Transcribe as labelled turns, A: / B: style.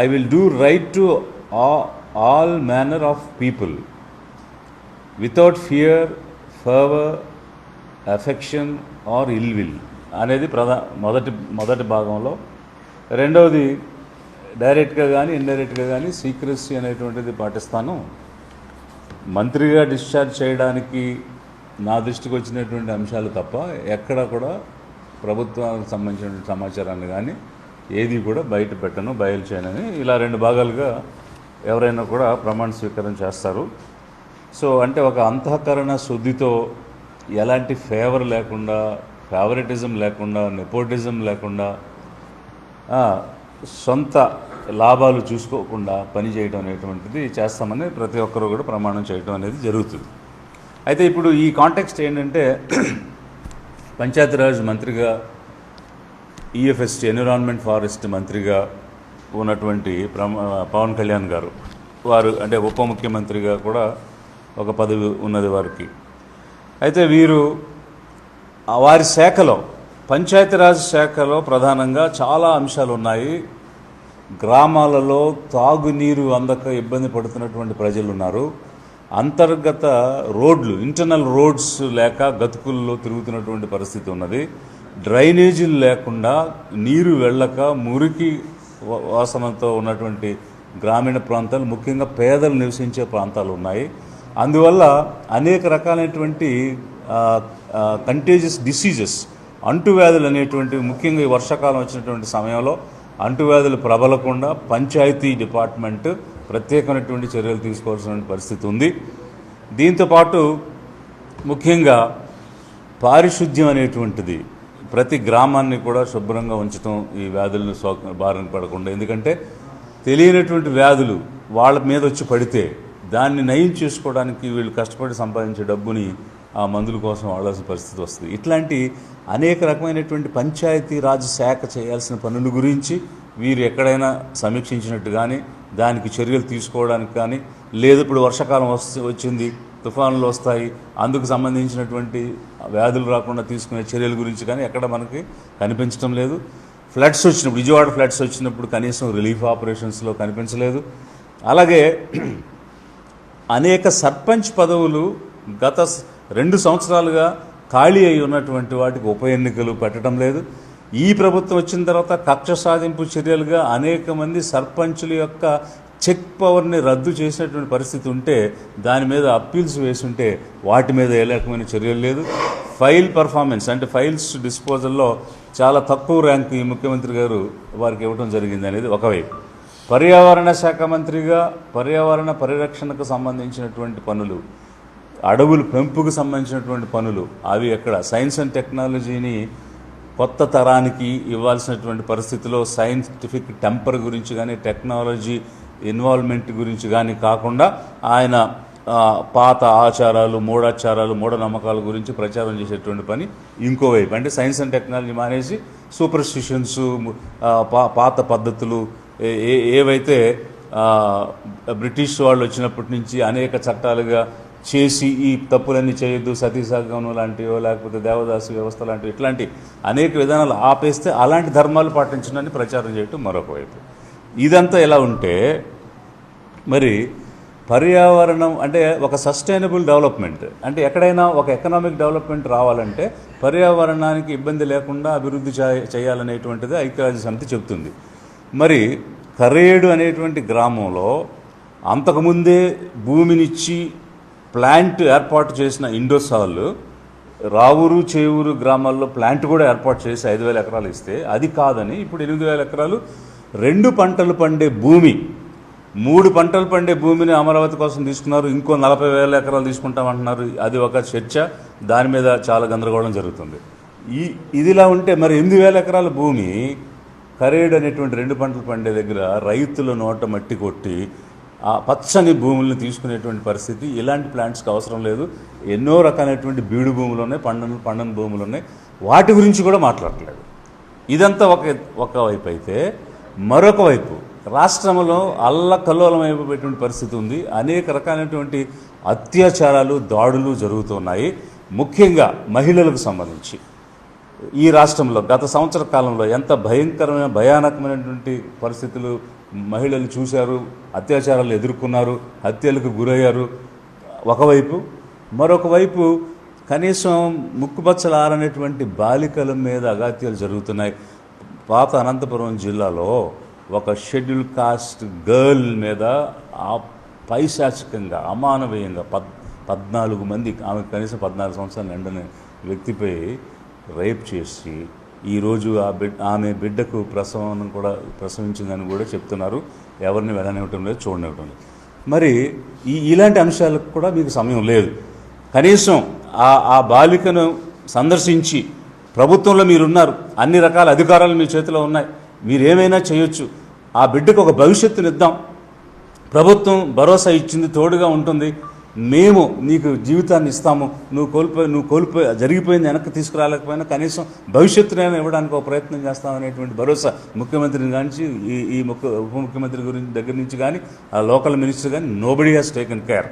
A: I will do right to all manner of people without fear favour affection or ill will అనేది ప్రధా మొదటి మొదటి భాగంలో. రెండవది డైరెక్ట్గా కానీ ఇండైరెక్ట్గా కానీ సీక్రెసీ అనేటువంటిది పాటిస్తాను. మంత్రిగా డిశ్చార్జ్ చేయడానికి నా దృష్టికి వచ్చినటువంటి అంశాలు తప్ప ఎక్కడ కూడా ప్రభుత్వానికి సంబంధించిన సమాచారాన్ని కానీ ఏది కూడా బయట పెట్టను బయలు చేయనని. ఇలా రెండు భాగాలుగా ఎవరైనా కూడా ప్రమాణ స్వీకారం చేస్తారు. సో అంటే ఒక అంతఃకరణ శుద్ధితో ఎలాంటి ఫేవర్ లేకుండా ఫేవరెటిజం లేకుండా నెపోటిజం లేకుండా సొంత లాభాలు చూసుకోకుండా పని చేయడం అనేటువంటిది చేస్తామని ప్రతి ఒక్కరూ కూడా ప్రమాణం చేయడం అనేది జరుగుతుంది. అయితే ఇప్పుడు ఈ కాంటెక్స్ట్ ఏంటంటే పంచాయతీరాజ్ మంత్రిగా ఈఎఫ్ఎస్టీ ఎన్విరాన్మెంట్ ఫారెస్ట్ మంత్రిగా ఉన్నటువంటి పవన్ కళ్యాణ్ గారు. వారు అంటే ఉప ముఖ్యమంత్రిగా కూడా ఒక పదవి ఉన్నది వారికి. అయితే వీరు వారి శాఖలో పంచాయతీరాజ్ శాఖలో ప్రధానంగా చాలా అంశాలు ఉన్నాయి. గ్రామాలలో తాగునీరు అందక ఇబ్బంది పడుతున్నటువంటి ప్రజలు ఉన్నారు. అంతర్గత రోడ్లు ఇంటర్నల్ రోడ్స్ లేక గతుకుల్లో తిరుగుతున్నటువంటి పరిస్థితి ఉన్నది. డ్రైనేజీలు లేకుండా నీరు వెళ్ళక మురికి వాసనతో ఉన్నటువంటి గ్రామీణ ప్రాంతాలు ముఖ్యంగా పేదలు నివసించే ప్రాంతాలు ఉన్నాయి. అందువల్ల అనేక రకాలైనటువంటి కంటేజియస్ డిసీజెస్ అంటువ్యాధులు అనేటువంటివి ముఖ్యంగా ఈ వర్షాకాలం వచ్చినటువంటి సమయంలో అంటువ్యాధులు ప్రబలకుండా పంచాయతీ డిపార్ట్మెంట్ ప్రత్యేకమైనటువంటి చర్యలు తీసుకోవాల్సిన పరిస్థితి ఉంది. దీంతోపాటు ముఖ్యంగా పారిశుద్ధ్యం అనేటువంటిది ప్రతి గ్రామాన్ని కూడా శుభ్రంగా ఉంచడం ఈ వ్యాధులను సో బారిన పడకుండా. ఎందుకంటే తెలియనటువంటి వ్యాధులు వాళ్ళ మీద వచ్చి పడితే దాన్ని నయం చేసుకోవడానికి వీళ్ళు కష్టపడి సంపాదించే డబ్బుని ఆ మందుల కోసం వాడాల్సిన పరిస్థితి వస్తుంది. ఇట్లాంటి అనేక రకమైనటువంటి పంచాయతీ రాజ్ శాఖ చేయాల్సిన పనుల గురించి వీరు ఎక్కడైనా సమీక్షించినట్టు కానీ దానికి చర్యలు తీసుకోవడానికి కానీ లేదు ఇప్పుడు వర్షాకాలం వస్తు వచ్చింది తుఫానులు వస్తాయి. అందుకు సంబంధించినటువంటి వ్యాధులు రాకుండా తీసుకునే చర్యల గురించి కానీ ఎక్కడ మనకి కనిపించడం లేదు. ఫ్లడ్స్ వచ్చినప్పుడు విజయవాడ ఫ్లడ్స్ వచ్చినప్పుడు కనీసం రిలీఫ్ ఆపరేషన్స్లో కనిపించలేదు. అలాగే అనేక సర్పంచ్ పదవులు గత రెండు సంవత్సరాలుగా ఖాళీ అయి ఉన్నటువంటి వాటికి ఉప ఎన్నికలు పెట్టడం లేదు. ఈ ప్రభుత్వం వచ్చిన తర్వాత కక్ష సాధింపు చర్యలుగా అనేక మంది సర్పంచుల యొక్క చెక్ పవర్ని రద్దు చేసినటువంటి పరిస్థితి ఉంటే దాని మీద అప్పీల్స్ వేసుంటే వాటి మీద ఏ రకమైన చర్యలు లేదు. ఫైల్ పర్ఫార్మెన్స్ అంటే ఫైల్స్ డిస్పోజల్లో చాలా తక్కువ ర్యాంక్ ఈ ముఖ్యమంత్రి గారు వారికి ఇవ్వడం జరిగింది అనేది ఒకవైపు పర్యావరణ శాఖ మంత్రిగా పర్యావరణ పరిరక్షణకు సంబంధించినటువంటి పనులు అడవులు పెంపుకు సంబంధించినటువంటి పనులు అవి ఎక్కడ? సైన్స్ అండ్ టెక్నాలజీని కొత్త తరానికి ఇవ్వాల్సినటువంటి పరిస్థితిలో సైంటిఫిక్ టెంపర్ గురించి కానీ టెక్నాలజీ ఇన్వాల్వ్మెంట్ గురించి కానీ కాకుండా ఆయన పాత ఆచారాలు మూఢాచారాలు మూఢనమ్మకాల గురించి ప్రచారం చేసేటువంటి పని ఇంకోవైపు అంటే సైన్స్ అండ్ టెక్నాలజీ మానేసి సూపర్ స్టిషన్స్ పాత పద్ధతులు ఏ- ఏవైతే బ్రిటిష్ వాళ్ళు వచ్చినప్పటి నుంచి అనేక చట్టాలుగా చేసి ఈ తప్పులన్నీ చేయొద్దు సతీ లాంటివో లేకపోతే దేవదాసు వ్యవస్థ లాంటివి ఇట్లాంటి అనేక విధానాలు ఆపేస్తే అలాంటి ధర్మాలు పాటించడాన్ని ప్రచారం చేయటం మరొక వైపు. ఇదంతా ఎలా ఉంటే మరి పర్యావరణం అంటే ఒక సస్టైనబుల్ డెవలప్మెంట్ అంటే ఎక్కడైనా ఒక ఎకనామిక్ డెవలప్మెంట్ రావాలంటే పర్యావరణానికి ఇబ్బంది లేకుండా అభివృద్ధి చేయాలనేటువంటిది ఐక్యరాజ్య సమితి చెబుతుంది. మరి కరేడు అనేటువంటి గ్రామంలో అంతకుముందే భూమినిచ్చి ప్లాంట్ ఏర్పాటు చేసిన ఇండోసాల్ రావూరు చేవూరు గ్రామాల్లో ప్లాంట్ కూడా ఏర్పాటు చేసి ఐదు వేల ఎకరాలు ఇస్తే అది కాదని ఇప్పుడు ఎనిమిది వేల ఎకరాలు రెండు పంటలు పండే భూమి మూడు పంటలు పండే భూమిని అమరావతి కోసం తీసుకున్నారు. ఇంకో నలభై వేల ఎకరాలు తీసుకుంటామంటున్నారు. అది ఒక చర్చ. దాని మీద చాలా గందరగోళం జరుగుతుంది. ఈ ఇదిలా ఉంటే మరి ఎనిమిది వేల ఎకరాల భూమి కరేడు అనేటువంటి రెండు పంటలు పండే దగ్గర రైతుల నోట మట్టి కొట్టి ఆ పచ్చని భూములను తీసుకునేటువంటి పరిస్థితి ఇలాంటి ప్లాంట్స్కి అవసరం లేదు. ఎన్నో రకాలైనటువంటి బీడు భూములు ఉన్నాయి పండను పండని భూములు ఉన్నాయి వాటి గురించి కూడా మాట్లాడట్లేదు. ఇదంతా ఒక ఒక వైపు అయితే మరొక వైపు రాష్ట్రంలో అల్లకల్లోలమైపోయేటువంటి పరిస్థితి ఉంది. అనేక రకాలైనటువంటి అత్యాచారాలు దాడులు జరుగుతున్నాయి ముఖ్యంగా మహిళలకు సంబంధించి. ఈ రాష్ట్రంలో గత సంవత్సర కాలంలో ఎంత భయంకరమైన భయానకమైనటువంటి పరిస్థితులు మహిళలు చూశారు అత్యాచారాలు ఎదుర్కొన్నారు హత్యలకు గురయ్యారు. ఒకవైపు మరొక వైపు కనీసం ముక్కుపచ్చలారనేటువంటి బాలికల మీద అగాత్యాలు జరుగుతున్నాయి. పాత అనంతపురం జిల్లాలో ఒక షెడ్యూల్ కాస్ట్ గర్ల్ మీద ఆ పైశాచికంగా అమానవీయంగా పద్ పద్నాలుగు మంది ఆమె కనీసం పద్నాలుగు సంవత్సరాలు నిండని వ్యక్తిపై రేప్ చేసి ఈరోజు ఆ బిడ్ ఆమె బిడ్డకు ప్రసవం కూడా ప్రసవించిందని కూడా చెప్తున్నారు. ఎవరిని వెళ్ళనివ్వటం లేదు చూడనివ్వటం లేదు. మరి ఈ ఇలాంటి అంశాలకు కూడా మీకు సమయం లేదు. కనీసం ఆ ఆ బాలికను సందర్శించి ప్రభుత్వంలో మీరున్నారు. అన్ని రకాల అధికారాలు మీ చేతిలో ఉన్నాయి. మీరు ఏమైనా చేయొచ్చు. ఆ బిడ్డకు ఒక భవిష్యత్తునిద్దాం ప్రభుత్వం భరోసా ఇచ్చింది తోడుగా ఉంటుంది. మేము నీకు జీవితాన్ని ఇస్తాము. నువ్వు కోల్పోయి నువ్వు కోల్పోయి జరిగిపోయింది వెనక్కి తీసుకురాలేకపోయినా కనీసం భవిష్యత్తునైనా ఇవ్వడానికి ఒక ప్రయత్నం చేస్తాం అనేటువంటి భరోసా ముఖ్యమంత్రిని కానించి ఈ ఈ ముఖ్య ఉప ముఖ్యమంత్రి గురించి దగ్గర నుంచి కానీ ఆ లోకల్ మినిస్టర్ కానీ నోబడీ హ్యాస్ టేకెన్ కేర్